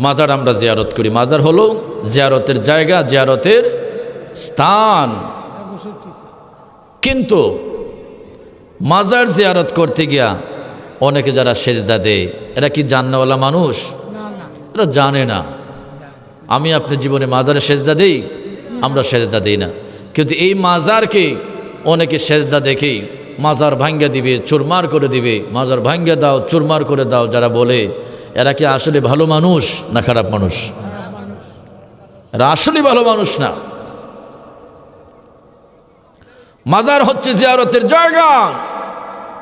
মাজার আমরা জিয়ারত করি। মাজার হলো জিয়ারতের জায়গা জিয়ারতের স্থান। কিন্তু মাজার জিয়ারত করতে গিয়া অনেকে যারা সেজদা দেয় এরা কি জান্নাওয়ালা মানুষ? এরা জানে না। আমি আপনার জীবনে মাজারে সেজদা দেই? আমরা সেজদা দিই না। কিন্তু এই মাজারকে অনেকে সেজদা দেখেই মাজার ভাঙ্গা দিবে চুরমার করে দিবে। মাজার ভাঙ্গা দাও চুরমার করে দাও যারা বলে এরা কি আসলে ভালো মানুষ না খারাপ মানুষ? এরা আসলে ভালো মানুষ না। মাজার হচ্ছে জিয়ারতের জায়গা।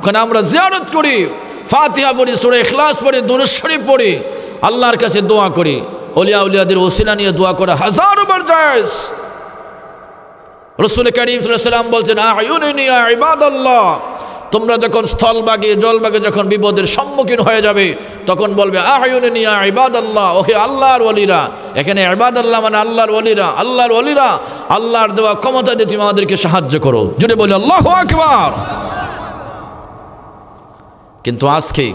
ওখানে আমরা জিয়ারত করি। ফাতিহা পড়ি, সুরে ইখলাস পড়ি দুরুশ্বরী পড়ি। আল্লাহর কাছে দোয়া করি। অলিয়া উলিয়াদের ওসিলা নিয়ে দোয়া করে হাজারো বার জায়েজ। রসুল করিম সাল্লাম বলছেন আয়ুনিয়া ইবাদাল্লাহ। তোমরা যখন স্থলবাগে জলবাগে যখন বিপদের সম্মুখীন হয়ে যাবে, তখন বলবে আয়ুনিয়া ইবাদাল্লাহ, ওহে আল্লাহর ওলিরা। এখানে ইবাদাল্লাহ মানে আল্লাহর ওলিরা আল্লাহর ওলিরা, আল্লাহর দেওয়া ক্ষমতা দিয়ে তুমি আমাদেরকে সাহায্য করো। জুড়ে বলি, আল্লাহ আকবার! কিন্তু আজকে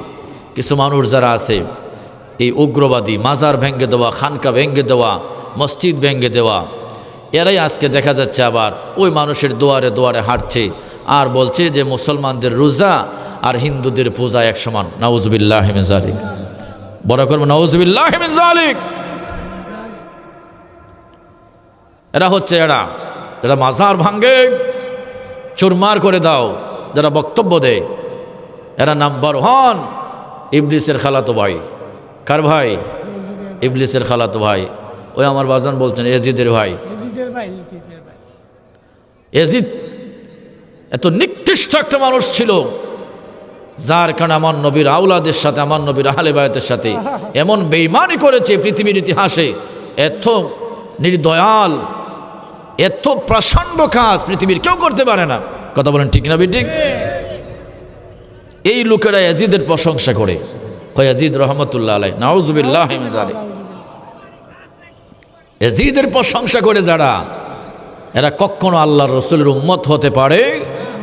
কিছু মানুষ যারা আছে, এই উগ্রবাদী, মাজার ভেঙ্গে দেওয়া, খানকা ভেঙ্গে দেওয়া, মসজিদ ভেঙ্গে দেওয়া, এরাই আজকে দেখা যাচ্ছে আবার ওই মানুষের দুয়ারে দুয়ারে হাঁটছে। আর বলছে যে মুসলমানদের রোজা আর হিন্দুদের পূজা এক সমান। নাউজবিল্লাহ জালিক বড় করব নাউজবিল্লাহ জালিক এরা হচ্ছে এরা। এরা মাজার ভাঙ্গে। চুরমার করে দাও যারা বক্তব্য দেয়। এরা নাম্বার ওয়ান। ইবলিসের খালাতো ভাই। কার ভাই? ইবলিসের খালাতো ভাই। ওই আমার বাজান বলছেন এজিদের ভাই। এজিদ এত নিকৃষ্ট একটা মানুষ ছিল, যার কারণে আমার নবীর আউলাদের সাথে, আমার নবীর আহলে বায়তের সাথে এমন বেইমানি করেছে পৃথিবীর ইতিহাসে। এত নির্দয়াল, এত প্রচণ্ড কাজ পৃথিবীর কেউ করতে পারে না। কথা বলেন ঠিক না ঠিক এই লোকেরা এজিদের প্রশংসা করে। এজিদ রহমতুল্লাহ আলাই নাউজুবিল্লাহ এজিদের প্রশংসা করে যারা, এরা কখনো আল্লাহর রসুলের উম্মত হতে পারে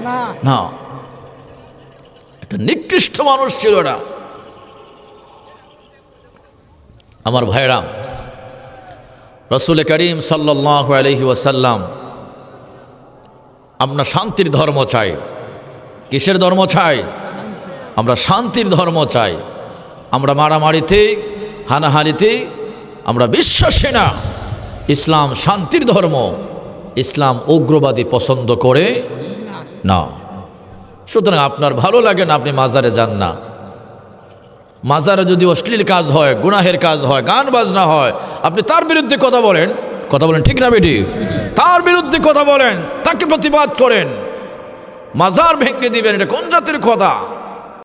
না। না। একটা নিকৃষ্ট মানুষ ছিল এরা আমার ভাইরা রসুল করিম সাল্লাহ আলহি ওয়াসাল্লাম, আমরা শান্তির ধর্ম চাই। কিসের ধর্ম চাই? আমরা শান্তির ধর্ম চাই। আমরা মারামারিতে হানাহানিতে আমরা বিশ্বাসী না। ইসলাম শান্তির ধর্ম। ইসলাম উগ্রবাদী পছন্দ করে না। সুতরাং আপনার ভালো লাগে না, আপনি মাজারে যান না। মাজারে যদি অশ্লীল কাজ হয়, গুনাহের কাজ হয়, গান বাজনা হয়, আপনি তার বিরুদ্ধে কথা বলেন। কথা বলেন ঠিক না, বেটি? তার বিরুদ্ধে কথা বলেন, তাকে প্রতিবাদ করেন। মাজার ভেঙে দিবেন, এটা কোন জাতির কথা?